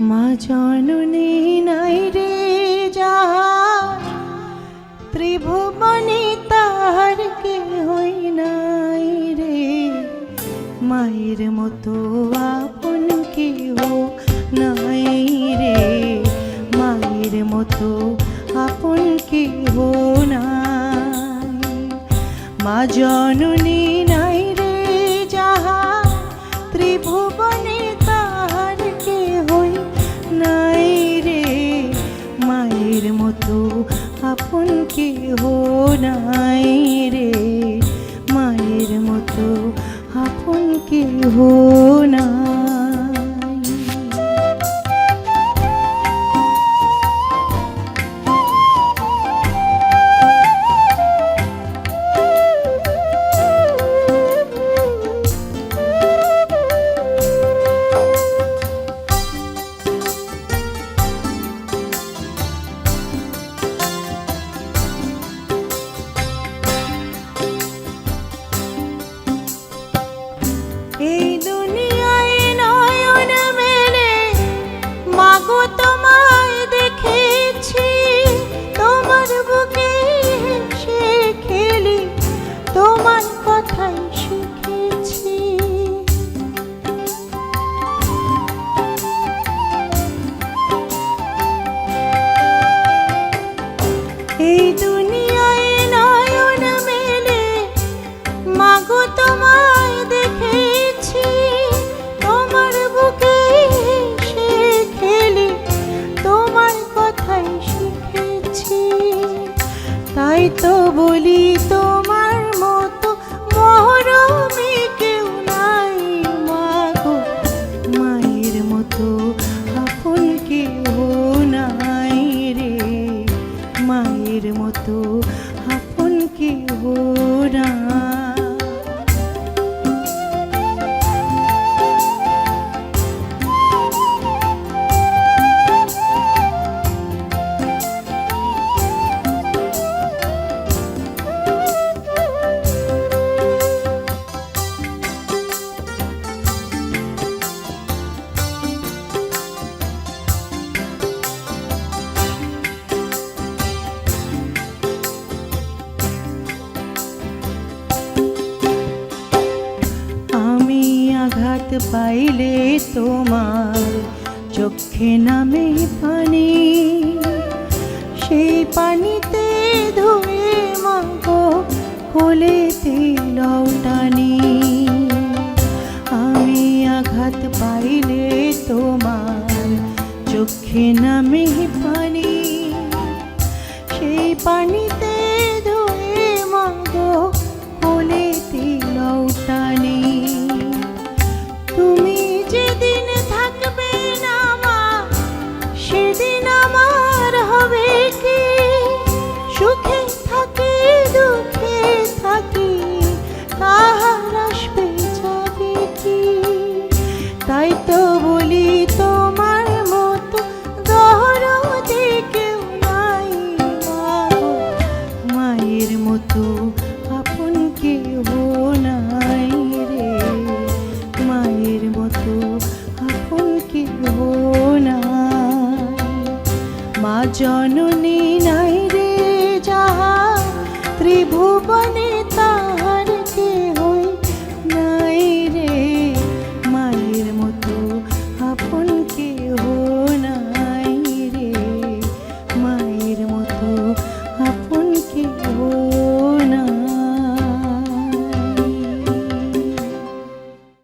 মা জননী নাই রে আপন কেহ নাই রে। মায়ের মতো আপন কেহ নাই। তো বলি তোমার মতো মহরমে কেউ নাই মাগো। মায়ের মতো আপন কেউ নাই রে। মায়ের মতো আপন কেউ না আঘাত পাইলে তোমার চোখে নামে পানি। সেই পানিতে ধুয়ে মাগো কোলেতে লৌটানি আমি আঘাত পাইলে তোমার চোখে নামে পানি। সেই পানিতে তাই তো বলি তোমার মতো দহরদে কেউ নাই মায়ের মতো আপন কেউ নাই রে। মায়ের মতো আপন কেউ নাই। মা জননী নাই